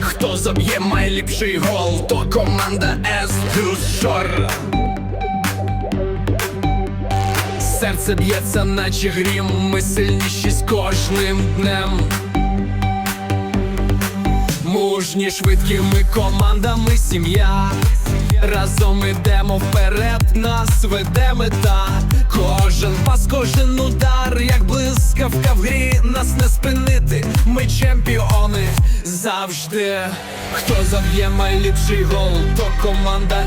Хто заб'є найліпший гол, то команда С Шор. Серце б'ється, наче грім, ми сильніші з кожним днем. Мужні, швидкі ми команда, ми сім'я. Разом ідемо вперед, нас веде мета. Кожен пас, кожен удар, як блискавка в грі, нас не спинити. Ми чемпіони завжди. Хто заб'є найліпший гол, то команда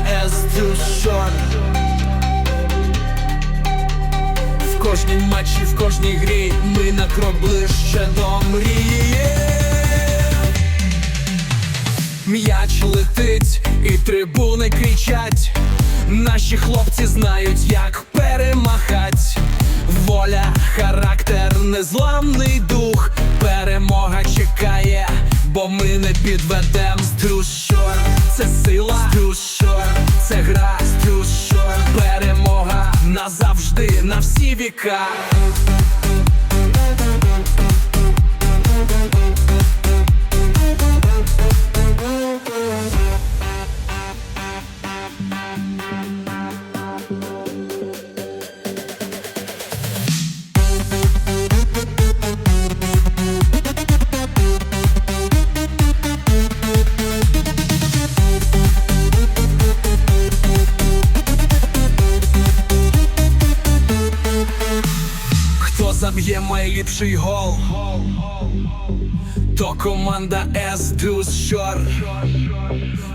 Шор. В кожній матчі, в кожній грі ми на крок ближче до мрії. Трибуни кричать. Наші хлопці знають, як перемагать. Воля, характер, незламний дух. Перемога чекає, бо ми не підведем Струшор, це сила, Струшор, це гра, Струшор, перемога назавжди, на всі віка. Заб'є найліпший гол? То команда С Шор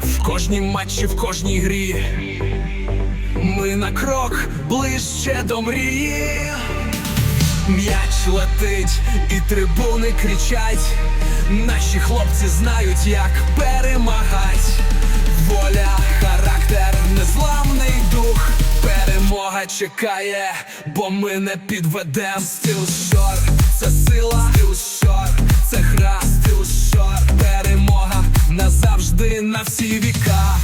В кожній матчі, в кожній грі. Ми на крок ближче до мрії. М'яч летить і трибуни кричать. Наші хлопці знають, як перемагать. Воля, характер, незламний дух. Перемога чекає, бо ми не підведем Стил шор, це сила, стил шор, це гра, стил шор, перемога назавжди на всі віка.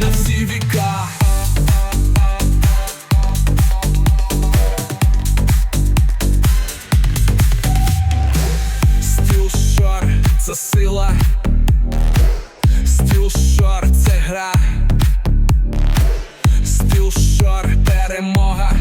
На всі віка. Стіл шор, сила. Шор, це гра. Стіл шор, перемога.